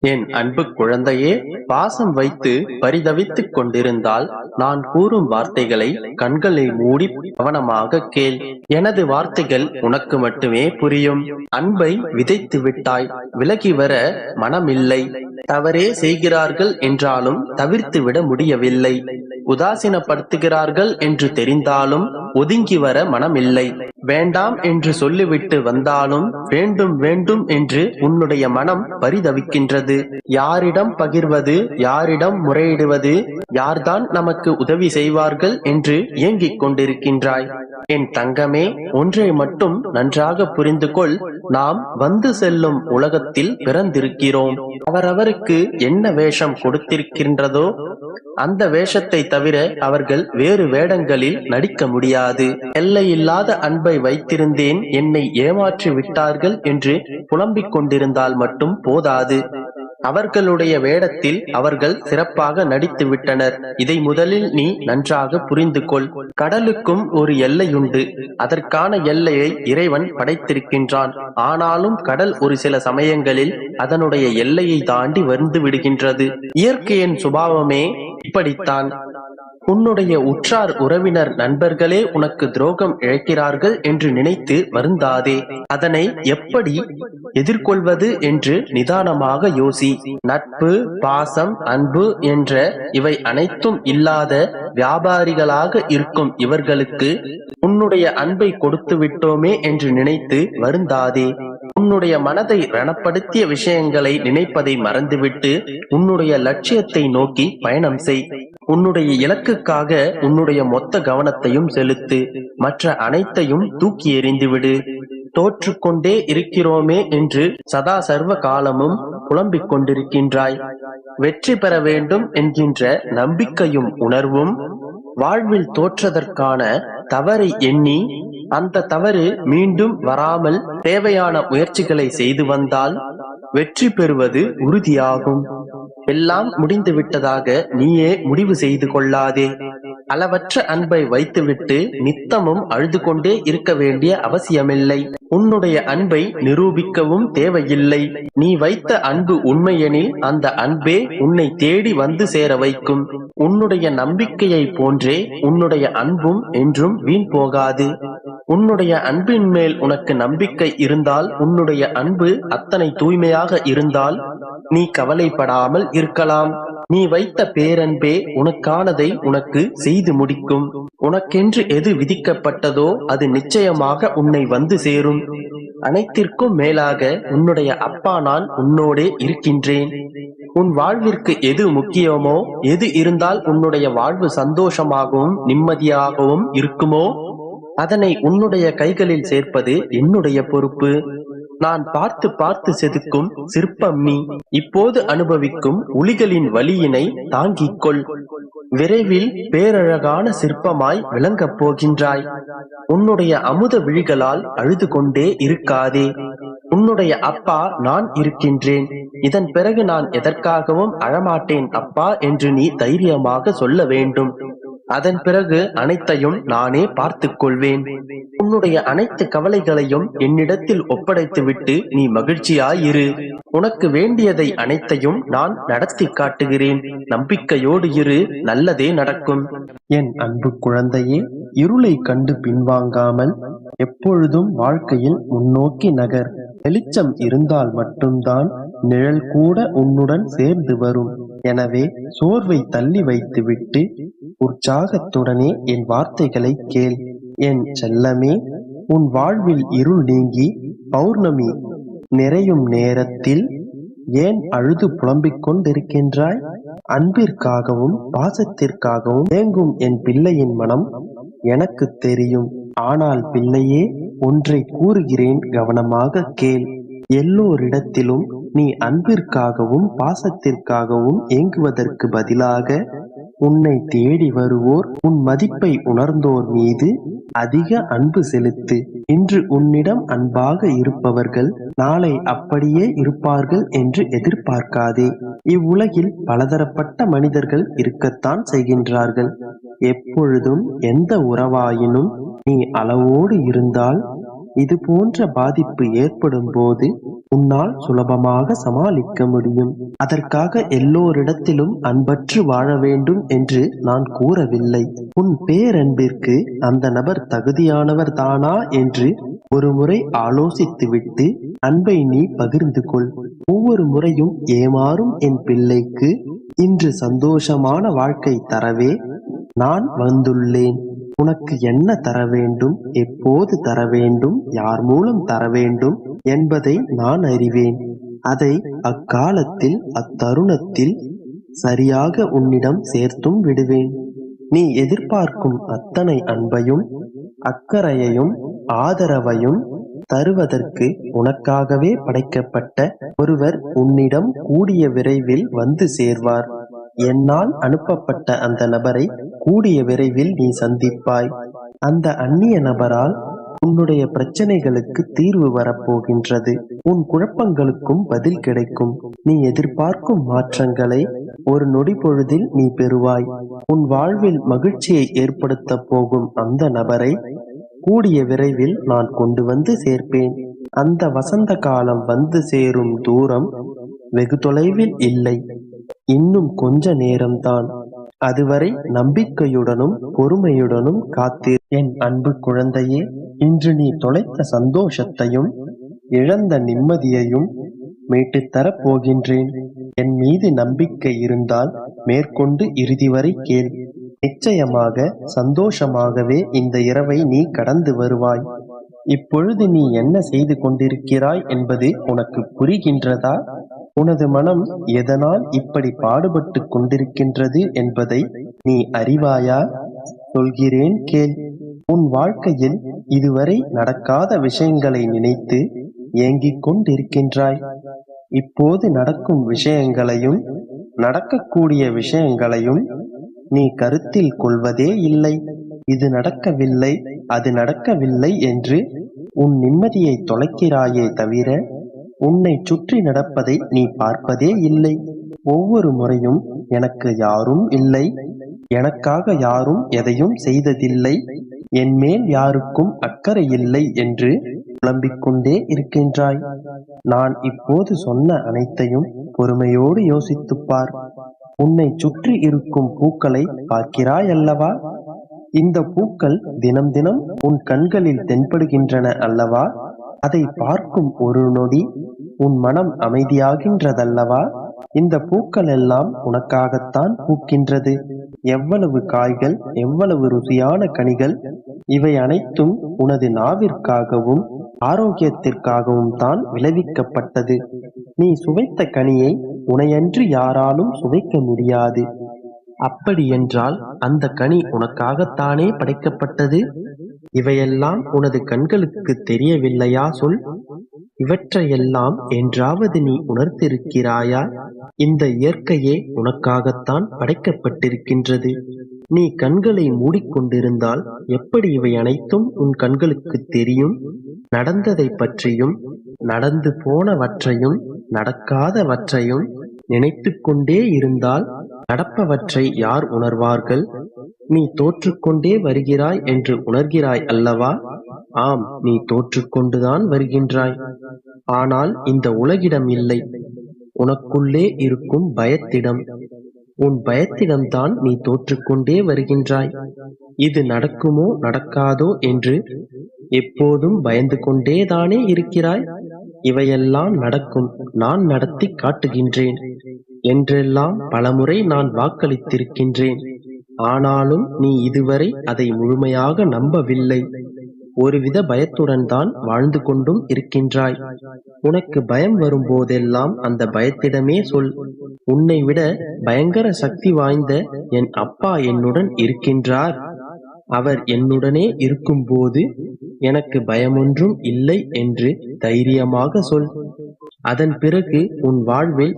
என் அன்பு குழந்தையே பாசம் வைத்து பரிதவித்துக் கொண்டிருந்தால் நான் கூறும் வார்த்தைகளை கண்களை மூடி கவனமாக கேள். எனது வார்த்தைகள் உனக்கு மட்டுமே புரியும். அன்பை விதைத்து விட்டாய் விலகி வர மனமில்லை. தவறே செய்கிறார்கள் என்றாலும் தவிர்த்து விட முடியவில்லை. உதாசீனப்படுத்துகிறார்கள் என்று தெரிந்தாலும் ஒதுங்கி வர மனமில்லை. வேண்டாம் என்று சொல்லிவிட்டு வந்தாலும் வேண்டும் வேண்டும் என்று உன்னுடைய மனம் பரிதவிக்கின்றது. யாரிடம் பகிர்வது யாரிடம் முறையிடுவது யார்தான் நமக்கு உதவி செய்வார்கள் என்று ஏங்கிக் கொண்டிருக்கின்றாய். என் தங்கமே ஒன்றை மட்டும் நன்றாக புரிந்து கொள் நாம் வந்து செல்லும் உலகத்தில் பிறந்திருக்கிறோம். அவரவருக்கு என்ன வேஷம் கொடுத்திருக்கின்றதோ அந்த வேஷத்தை தவிர அவர்கள் வேறு வேடங்களில் நடிக்க முடியாது. எல்லையில்லாத அன்பை வைத்திருந்தேன் என்னை ஏமாற்றி விட்டார்கள் என்று புலம்பிக் கொண்டிருந்தால் மட்டும் போதாது. அவர்களுடைய வேடத்தில் அவர்கள் சிறப்பாக நடித்து விட்டனர் இதை முதலில் நீ நன்றாக புரிந்து கொள் கடலுக்கும் ஒரு எல்லையுண்டு. அதற்கான எல்லையை இறைவன் படைத்திருக்கின்றான். ஆனாலும் கடல் ஒரு சில சமயங்களில் அதனுடைய எல்லையை தாண்டி வந்து விடுகின்றது. இயற்கையின் சுபாவமே இப்படித்தான். உன்னுடைய உற்றார் உறவினர் நண்பர்களே உனக்கு துரோகம் இழைக்கிறார்கள் என்று நினைத்து வருந்தாதே. அதனை எப்படி எதிர்கொள்வது என்று நிதானமாக யோசி. நட்பு பாசம் அன்பு என்ற இவை அனைத்தும் இல்லாத வியாபாரிகளாக இருக்கும் இவர்களுக்கு உன்னுடைய அன்பை கொடுத்து விட்டோமே என்று நினைத்து வருந்தாதே. உன்னுடைய மனதை ரணப்படுத்திய விஷயங்களை நினைப்பதை மறந்துவிட்டு உன்னுடைய லட்சியத்தை நோக்கி பயணம் செய். உன்னுடைய இலக்குக்காக உன்னுடைய மொத்த கவனத்தையும் செலுத்து. மற்ற அனைத்தையும் தூக்கி எறிந்துவிடு. தோற்றுக்கொண்டே இருக்கிறோமே என்று சதா சர்வ காலமும் புலம்பிக் கொண்டிருக்கின்றாய். வெற்றி பெற வேண்டும் என்கின்ற நம்பிக்கையும் உணர்வும் வாழ்வில் தோற்றதற்கான தவறை எண்ணி அந்த தவறு மீண்டும் வராமல் தேவையான முயற்சிகளை செய்து வந்தால் வெற்றி பெறுவது உறுதியாகும். எல்லாம் முடிந்து விட்டதாக நீயே முடிவு செய்து கொள்ளாதே. அளவற்ற அன்பை வைத்துவிட்டு நித்தமும் அழுது கொண்டே இருக்க வேண்டிய அவசியமில்லை. உன்னுடைய அன்பை நிரூபிக்கவும் தேவையில்லை. நீ வைத்த அன்பு உண்மையெனில் அந்த அன்பே உன்னை தேடி வந்து சேர வைக்கும். உன்னுடைய நம்பிக்கையை போன்றே உன்னுடைய அன்பும் என்றும் வீண் போகாது. உன்னுடைய அன்பின் மேல் உனக்கு நம்பிக்கை இருந்தால் உன்னுடைய அன்பு அத்தனை தூய்மையாக இருந்தால் நீ கவலைப்படாமல் இருக்கலாம். நீ வைத்த பேரன்பே உனக்கானதை உனக்கு செய்து முடிக்கும். உனக்கென்று எது விதிக்கப்பட்டதோ அது நிச்சயமாக உன்னை வந்து சேரும். அனைத்திற்கும் மேலாக உன்னுடைய அப்பா நான் உன்னோடே இருக்கின்றேன். உன் வாழ்விற்கு எது முக்கியமோ எது இருந்தால் உன்னுடைய வாழ்வு சந்தோஷமாகவும் நிம்மதியாகவும் இருக்குமோ அதனை உன்னுடைய கைகளில் சேர்ப்பது என்னுடைய பொறுப்பு. நான் பார்த்து பார்த்து செதுக்கும் சிற்பம் நீ. இப்போது அனுபவிக்கும் உளிகளின் வலியினை தாங்கிக் கொள் விரைவில் பேரழகான சிற்பமாய் விளங்கப் போகின்றாய். உன்னுடைய அமுத விழிகளால் அழுது கொண்டே இருக்காதே. உன்னுடைய அப்பா நான் இருக்கின்றேன். இதன் பிறகு நான் எதற்காகவும் அழமாட்டேன் அப்பா என்று நீ தைரியமாக சொல்ல வேண்டும். அதன் பிறகு அனைத்தையும் நானே பார்த்துக் கொள்வேன் உன்னுடைய அனைத்து கவலைகளையும் என்னிடத்தில் ஒப்படைத்துவிட்டு நீ மகிழ்ச்சியாயிரு. உனக்கு வேண்டியதை அனைத்தையும் நான் நடத்தி காட்டுகிறேன். நம்பிக்கையோடு இரு நல்லதே நடக்கும். என் அன்பு குழந்தையே இருளை கண்டு பின்வாங்காமல் எப்பொழுதும் வாழ்க்கையில் முன்னோக்கி நகர். வெளிச்சம் இருந்தால் மட்டும்தான் நிழல் கூட உன்னுடன் சேர்ந்து வரும். எனவே சோர்வை தள்ளி வைத்துவிட்டு உற்சாகத்துடனே என் வார்த்தைகளை கேள். என் செல்லமே உன் வாழ்வில் இருள் நீங்கி பௌர்ணமி நிறையும் நேரத்தில் ஏன் அழுது புலம்பிக் கொண்டிருக்கின்றாய்? அன்பிற்காகவும் பாசத்திற்காகவும் ஏங்கும் என் பிள்ளையின் மனம் எனக்கு தெரியும். ஆனால் பிள்ளையே ஒன்றை கூறுகிறேன் கவனமாக கேள். எல்லோரிடத்திலும் நீ அன்பிற்காகவும் பாசத்திற்காகவும் ஏங்குவதற்கு பதிலாக உன்னை தேடி வருவோர் உன் மதிப்பை உணர்ந்தோர் மீது அதிக அன்பு செலுத்து. இன்று உன்னிடம் அன்பாக இருப்பவர்கள் நாளை அப்படியே இருப்பார்கள் என்று எதிர்பார்க்காதே. இவ்வுலகில் பலதரப்பட்ட மனிதர்கள் இருக்கத்தான் செய்கின்றார்கள். எப்பொழுதும் எந்த உறவாயினும் நீ அளவோடு இருந்தால் இது போன்ற பாதிப்பு ஏற்படும் போது உன்னால் சுலபமாக சமாளிக்க முடியும். அதற்காக எல்லோரிடத்திலும் அன்பற்று வாழ வேண்டும் என்று நான் கூறவில்லை. உன் பேரன்பிற்கு அந்த நபர் தகுதியானவர் தானா என்று ஒரு முறை ஆலோசித்துவிட்டு அன்பை நீ பகிர்ந்து கொள். ஒவ்வொரு முறையும் ஏமாறும் என் பிள்ளைக்கு இன்று சந்தோஷமான வாழ்க்கை தரவே நான் வந்துள்ளேன். உனக்கு என்ன தர வேண்டும்? எப்போது தர வேண்டும்? யார் மூலம் தர வேண்டும்? என்பதை நான் அறிவேன். அதை அக்காலத்தில் அத்தருணத்தில் சரியாக உன்னிடம் சேர்த்தும் விடுவேன். நீ எதிர்பார்க்கும் அத்தனை அன்பையும் அக்கறையையும் ஆதரவையும் தருவதற்கு உனக்காகவே படைக்கப்பட்ட ஒருவர் உன்னிடம் கூடிய விரைவில் வந்து சேர்வார். என்னால் அனுப்பப்பட்ட அந்த நபரை கூடிய விரைவில் நீ சந்திப்பாய். அந்த அந்நிய நபரால் உன்னுடைய பிரச்சனைகளுக்கு தீர்வு வரப்போகின்றது. உன் குழப்பங்களுக்கும் பதில் கிடைக்கும். நீ எதிர்பார்க்கும் மாற்றங்களை ஒரு நொடி பொழுதில் நீ பெறுவாய். உன் வாழ்வில் மகிழ்ச்சியை ஏற்படுத்த போகும் அந்த நபரை கூடிய விரைவில் நான் கொண்டு வந்து சேர்ப்பேன். அந்த வசந்த காலம் வந்து சேரும் தூரம் வெகு தொலைவில் இல்லை. இன்னும் கொஞ்ச நேரம்தான். அதுவரை நம்பிக்கையுடனும் பொறுமையுடனும் காத்தீர். என் அன்பு குழந்தையே இன்று நீ தொலைத்த சந்தோஷத்தையும் இழந்த நிம்மதியையும் மீட்டுத் தரப் போகின்றேன் என் மீது நம்பிக்கை இருந்தால் மேற்கொண்டு இறுதி வரை கேள். நிச்சயமாக சந்தோஷமாகவே இந்த இரவை நீ கடந்து வருவாய். இப்பொழுது நீ என்ன செய்து கொண்டிருக்கிறாய் என்பது உனக்கு புரிகின்றதா? உனது மனம் எதனால் இப்படி பாடுபட்டு கொண்டிருக்கின்றது என்பதை நீ அறிவாயா? சொல்கிறேன் கேள். உன் வாழ்க்கையில் இதுவரை நடக்காத விஷயங்களை நினைத்து ஏங்கிக் கொண்டிருக்கின்றாய். இப்போது நடக்கும் விஷயங்களையும் நடக்கக்கூடிய விஷயங்களையும் நீ கருத்தில் கொள்வதே இல்லை. இது நடக்கவில்லை அது நடக்கவில்லை என்று உன் நிம்மதியை தொலைக்கிறாயே தவிர உன்னை சுற்றி நடப்பதை நீ பார்ப்பதே இல்லை. ஒவ்வொரு முறையும் எனக்கு யாரும் இல்லை. எனக்காக யாரும் எதையும் செய்ததில்லை. என் மேல் யாருக்கும் அக்கறை இல்லை என்று புலம்பிக்கொண்டே இருக்கின்றாய். நான் இப்போது சொன்ன அனைத்தையும் பொறுமையோடு யோசித்துப்பார் உன்னை சுற்றி இருக்கும் பூக்களை பார்க்கிறாய் அல்லவா? இந்த பூக்கள் தினம் தினம் உன் கண்களில் தென்படுகின்றன அல்லவா? அதை பார்க்கும் ஒரு நொடி உன் மனம் அமைதியாகின்றதல்லவா? இந்த பூக்கள் எல்லாம் உனக்காகத்தான் பூக்கின்றது. எவ்வளவு காய்கள் எவ்வளவு ருசியான கனிகள் இவை அனைத்தும் உனது நாவிற்காகவும் ஆரோக்கியத்திற்காகவும் தான் விளைவிக்கப்பட்டது. நீ சுவைத்த கனியை உனையன்று யாராலும் சுவைக்க முடியாது. அப்படியென்றால் அந்த கனி உனக்காகத்தானே படைக்கப்பட்டது? இவையெல்லாம் உனது கண்களுக்கு தெரியவில்லையா சொல். இவற்றையெல்லாம் என்றாவது நீ உணர்த்திருக்கிறாயா இந்த இயற்கையே உனக்காகத்தான் படைக்கப்பட்டிருக்கின்றது. நீ கண்களை மூடிக்கொண்டிருந்தால் எப்படி இவை அனைத்தும் உன் கண்களுக்கு தெரியும்? நடந்ததை பற்றியும் நடந்து போனவற்றையும் நடக்காதவற்றையும் நினைத்து கொண்டே இருந்தால் நடப்பவற்றை யார் உணர்வார்கள்? நீ தோற்றுக்கொண்டே வருகிறாய் என்று உணர்கிறாய் அல்லவா? ஆம் நீ தோற்றுக்கொண்டுதான் வருகின்றாய். ஆனால் இந்த உலகிடம் இல்லை. உனக்குள்ளே இருக்கும் பயத்திடம். உன் பயத்திடம்தான் நீ தோற்றுக்கொண்டே வருகின்றாய். இது நடக்குமோ நடக்காதோ என்று எப்போதும் பயந்து கொண்டேதானே இருக்கிறாய்? இவையெல்லாம் நடக்கும். நான் நடத்தி காட்டுகின்றேன். என்றெல்லாம் பலமுறை நான் வாக்களித்திருக்கின்றேன். ஆனாலும் நீ இதுவரை அதை முழுமையாக நம்பவில்லை. ஒருவித பயத்துடன் தான் வாழ்ந்து கொண்டும் இருக்கின்றாய். உனக்கு பயம் வரும்போதெல்லாம் அந்த பயத்திடமே சொல். உன்னை விட பயங்கர சக்தி வாய்ந்த என் அப்பா என்னுடன் இருக்கின்றார். அவர் என்னுடனே இருக்கும்போது எனக்கு பயமொன்றும் இல்லை என்று தைரியமாக சொல். அதன் பிறகு உன் வாழ்வில்